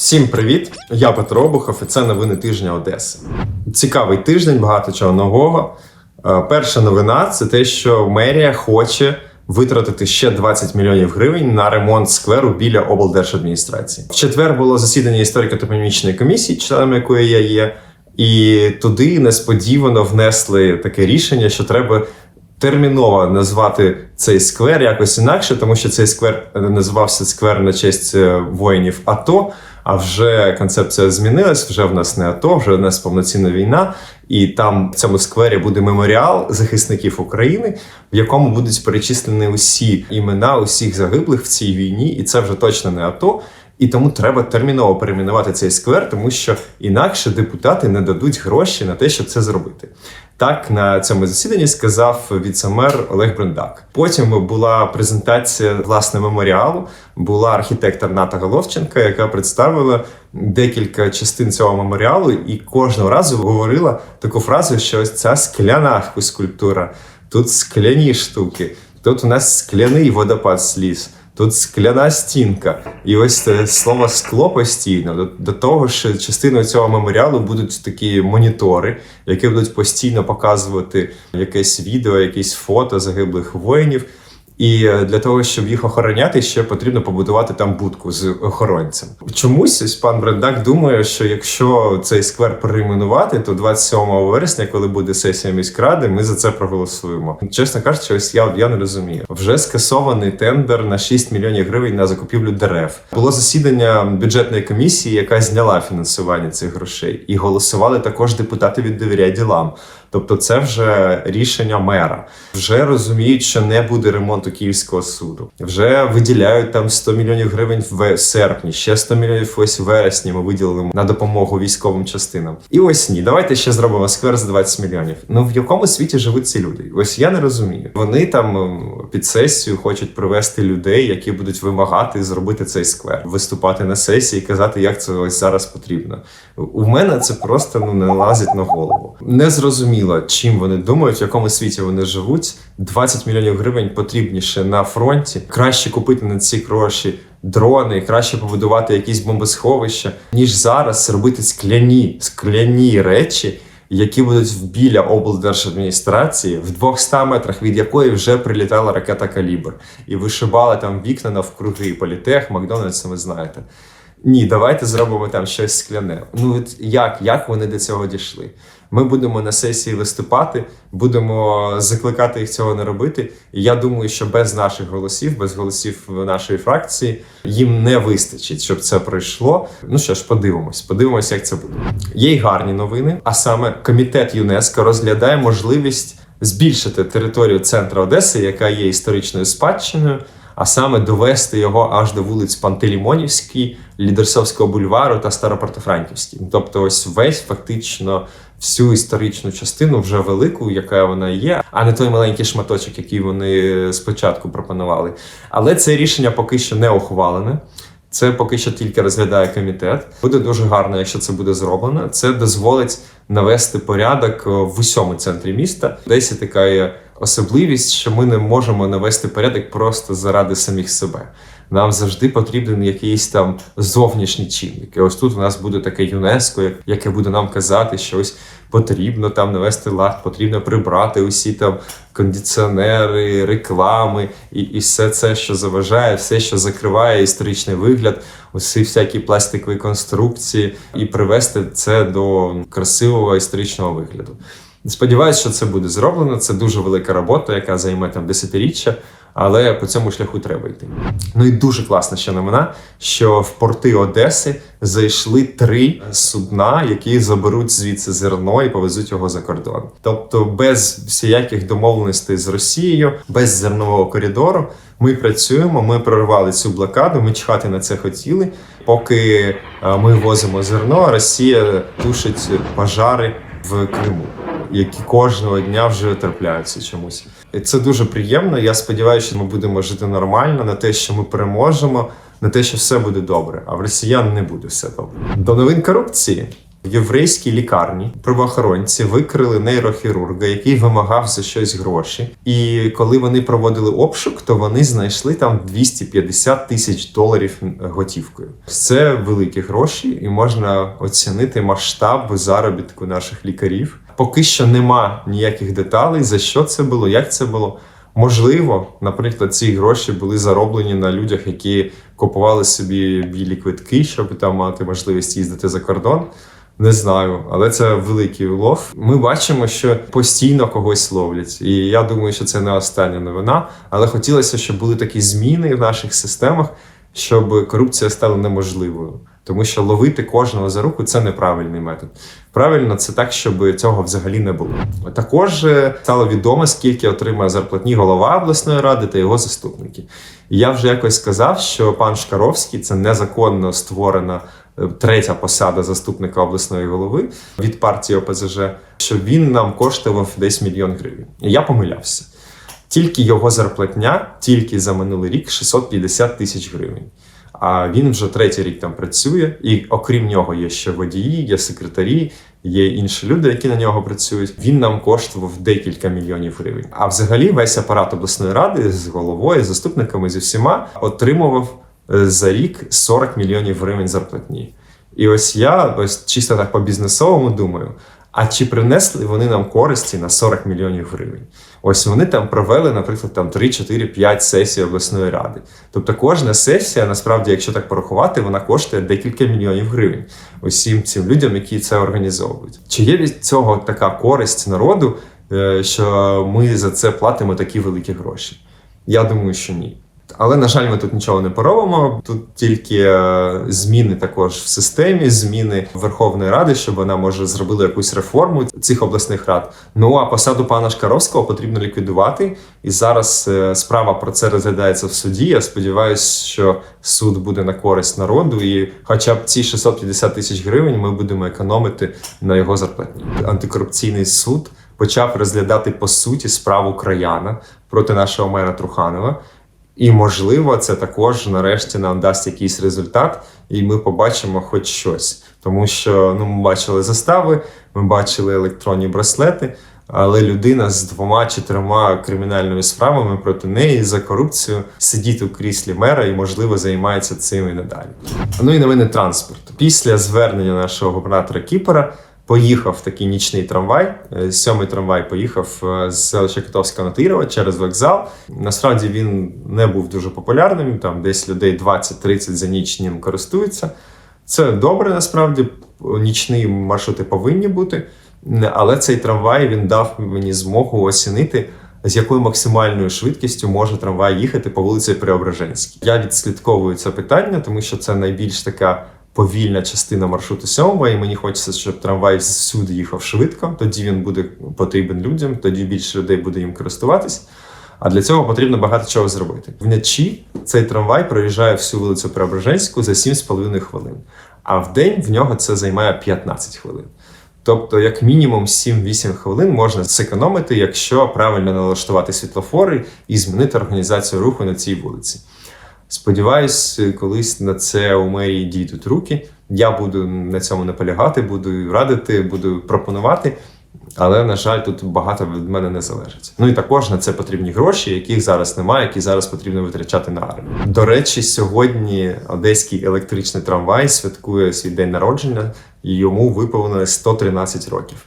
Всім привіт! Я Петро Обухов, і це новини тижня Одеси. Цікавий тиждень, багато чого нового. Е, Перша новина це те, що мерія хоче витратити ще 20 мільйонів гривень на ремонт скверу біля облдержадміністрації. В четвер було засідання історико-топонімічної комісії, членом якої я є, і туди несподівано внесли таке рішення, що треба терміново назвати цей сквер якось інакше, тому що цей сквер е, називався сквер на честь е, воїнів АТО. А вже концепція змінилась. Вже в нас не АТО, вже в нас повноцінна війна, і там в цьому сквері буде меморіал захисників України, в якому будуть перечислені усі імена усіх загиблих в цій війні, і це вже точно не АТО. І тому треба терміново перейменувати цей сквер, тому що інакше депутати не дадуть гроші на те, щоб це зробити. Так на цьому засіданні сказав віцемер Олег Брендак. Потім була презентація власне меморіалу. Була архітектор Ната Головченка, яка представила декілька частин цього меморіалу, і кожного разу говорила таку фразу, що ось ця скляна скульптура, тут скляні штуки, тут у нас скляний водопад сліз. Тут скляна стінка, і ось це слово скло постійно. До, до того ж, частиною цього меморіалу будуть такі монітори, які будуть постійно показувати якесь відео, якісь фото загиблих воїнів. І е, для того, щоб їх охороняти, ще потрібно побудувати там будку з охоронцем. Чомусь пан Брендак думає, що якщо цей сквер перейменувати, то 27 вересня, коли буде сесія міськради, ми за це проголосуємо. Чесно кажучи, ось я, я не розумію. Вже скасований тендер на 6 мільйонів гривень на закупівлю дерев. Було засідання бюджетної комісії, яка зняла фінансування цих грошей, і голосували також депутати від довіряй ділам. Тобто, це вже рішення мера. Вже розуміють, що не буде ремонту Київського суду. Вже виділяють там 100 мільйонів гривень в серпні, ще 100 мільйонів ось в вересні. Ми виділили на допомогу військовим частинам. І ось ні, давайте ще зробимо сквер за 20 мільйонів. Ну в якому світі живуть ці люди? Ось я не розумію. Вони там ем, під сесію хочуть привести людей, які будуть вимагати зробити цей сквер, виступати на сесії, і казати, як це ось зараз потрібно. У мене це просто ну не лазить на голову. Не зрозуміло, чим вони думають, в якому світі вони живуть. 20 мільйонів гривень потрібніше на фронті. Краще купити на ці гроші дрони, краще побудувати якісь бомбосховища, ніж зараз робити скляні скляні речі. Які будуть біля облдержадміністрації в 200 метрах від якої вже прилітала ракета Калібр і вишибала там вікна навкруги політех, Макдональдс, ви знаєте. Ні, давайте зробимо там щось скляне. Ну от як, як вони до цього дійшли? Ми будемо на сесії виступати, будемо закликати їх цього не робити. І я думаю, що без наших голосів, без голосів нашої фракції, їм не вистачить, щоб це пройшло. Ну що ж, подивимось, подивимось, як це буде. Є й гарні новини. А саме комітет ЮНЕСКО розглядає можливість збільшити територію центру Одеси, яка є історичною спадщиною а саме довести його аж до вулиць Пантелеймонівській, Лідерсовського бульвару та Старопортофранківській. Тобто, ось весь фактично всю історичну частину, вже велику, яка вона є, а не той маленький шматочок, який вони спочатку пропонували. Але це рішення поки що не ухвалене. Це поки що тільки розглядає комітет. Буде дуже гарно, якщо це буде зроблено. Це дозволить навести порядок в усьому центрі міста. Десь така є особливість, що ми не можемо навести порядок просто заради самих себе. Нам завжди потрібен якийсь там зовнішній чинник. І ось тут у нас буде таке ЮНЕСКО, яке буде нам казати, що ось потрібно там навести лад, потрібно прибрати усі там кондиціонери, реклами і і все це, що заважає, все, що закриває історичний вигляд, усі всякі пластикові конструкції, і привести це до красивого історичного вигляду. Сподіваюсь, що це буде зроблено. Це дуже велика робота, яка займе там десятиріччя, але по цьому шляху треба йти. Ну і дуже класна ще новина, що в порти Одеси зайшли три судна, які заберуть звідси зерно і повезуть його за кордон. Тобто, без всіяких домовленостей з Росією, без зернового коридору. Ми працюємо, ми прорвали цю блокаду. Ми чхати на це хотіли. Поки е, ми возимо зерно, Росія тушить пожари в Криму які кожного дня вже трапляються чомусь. І Це дуже приємно. Я сподіваюся, що ми будемо жити нормально на те, що ми переможемо, на те, що все буде добре. А в росіян не буде все добре. До новин корупції. В єврейській лікарні правоохоронці викрили нейрохірурга, який вимагав за щось гроші. І коли вони проводили обшук, то вони знайшли там 250 тисяч доларів готівкою. Це великі гроші, і можна оцінити масштаб заробітку наших лікарів. Поки що нема ніяких деталей, за що це було, як це було. Можливо, наприклад, ці гроші були зароблені на людях, які купували собі білі квитки, щоб там мати можливість їздити за кордон. Не знаю, але це великий улов. Ми бачимо, що постійно когось ловлять, і я думаю, що це не остання новина. Але хотілося, щоб були такі зміни в наших системах, щоб корупція стала неможливою. Тому що ловити кожного за руку це неправильний метод. Правильно, це так, щоб цього взагалі не було. Також е, стало відомо, скільки отримує зарплатні голова обласної ради та його заступники. І я вже якось сказав, що пан Шкаровський це незаконно створена е, третя посада заступника обласної голови від партії ОПЗЖ, що він нам коштував десь мільйон гривень. І я помилявся. Тільки його зарплатня, тільки за минулий рік 650 тисяч гривень. А він вже третій рік там працює, і окрім нього є ще водії, є секретарі, є інші люди, які на нього працюють. Він нам коштував декілька мільйонів гривень. А взагалі весь апарат обласної ради з головою, з заступниками зі всіма отримував е, за рік 40 мільйонів гривень зарплатні. І ось я ось чисто так по бізнесовому думаю. А чи принесли вони нам користі на 40 мільйонів гривень? Ось вони там провели, наприклад, там 3, 4, 5 сесій обласної ради. Тобто кожна сесія, насправді, якщо так порахувати, вона коштує декілька мільйонів гривень усім цим людям, які це організовують. Чи є від цього така користь народу, е, що ми за це платимо такі великі гроші? Я думаю, що ні. Але, на жаль, ми тут нічого не поробимо. Тут тільки е, зміни також в системі, зміни Верховної Ради, щоб вона може зробила якусь реформу цих обласних рад. Ну а посаду пана Шкаровського потрібно ліквідувати. І зараз е, справа про це розглядається в суді. Я сподіваюся, що суд буде на користь народу, і хоча б ці 650 тисяч гривень ми будемо економити на його зарплатні. Антикорупційний суд почав розглядати по суті справу краяна проти нашого мера Труханова. І, можливо, це також нарешті нам дасть якийсь результат, і ми побачимо хоч щось. Тому що ну, ми бачили застави, ми бачили електронні браслети, але людина з двома чи трьома кримінальними справами проти неї за корупцію сидить у кріслі мера і, можливо, займається цим і надалі. Ну і новини транспорту. Після звернення нашого губернатора Кіпера. Поїхав такий нічний трамвай. Е, Сьомий трамвай поїхав е, з селища Котовська на Тирова через вокзал. Насправді він не був дуже популярним. Там десь людей 20-30 за ніч ним користуються. Це добре, насправді. Нічні маршрути повинні бути. Але цей трамвай він дав мені змогу оцінити, з якою максимальною швидкістю може трамвай їхати по вулиці Преображенській. Я відслідковую це питання, тому що це найбільш така повільна частина маршруту сьомого, і мені хочеться, щоб трамвай всюди їхав швидко. Тоді він буде потрібен людям, тоді більше людей буде їм користуватись. А для цього потрібно багато чого зробити. Вночі цей трамвай проїжджає всю вулицю Преображенську за 7,5 хвилин, а в день в нього це займає 15 хвилин. Тобто, як мінімум 7-8 хвилин можна зекономити, якщо правильно налаштувати світлофори і змінити організацію руху на цій вулиці. Сподіваюсь, колись на це у мерії дійдуть руки. Я буду на цьому наполягати, буду радити, буду пропонувати. Але, на жаль, тут багато від мене не залежить. Ну і також на це потрібні гроші, яких зараз немає, які зараз потрібно витрачати на армію. До речі, сьогодні одеський електричний трамвай святкує свій день народження, і йому виповнилось 113 років.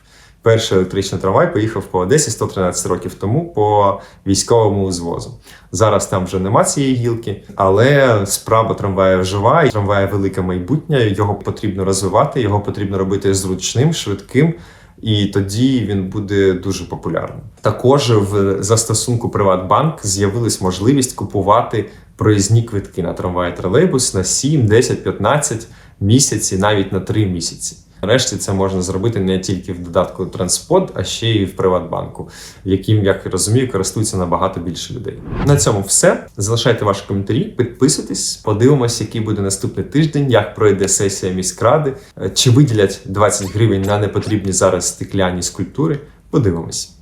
Перший електричний трамвай поїхав по Одесі 113 років тому по військовому узвозу. Зараз там вже нема цієї гілки, але справа трамвая жива, і трамвая велике майбутнє. Його потрібно розвивати, його потрібно робити зручним, швидким. І тоді він буде дуже популярним. Також в застосунку Приватбанк з'явилась можливість купувати проїзні квитки на трамвай тролейбус на 7, 10, 15 місяці, навіть на 3 місяці. Нарешті це можна зробити не тільки в додатку Транспод, а ще й в Приватбанку, яким, як я розумію, користуються набагато більше людей. На цьому все. Залишайте ваші коментарі, підписуйтесь, подивимось, який буде наступний тиждень, як пройде сесія міськради, чи виділять 20 гривень на непотрібні зараз стекляні скульптури. Подивимось.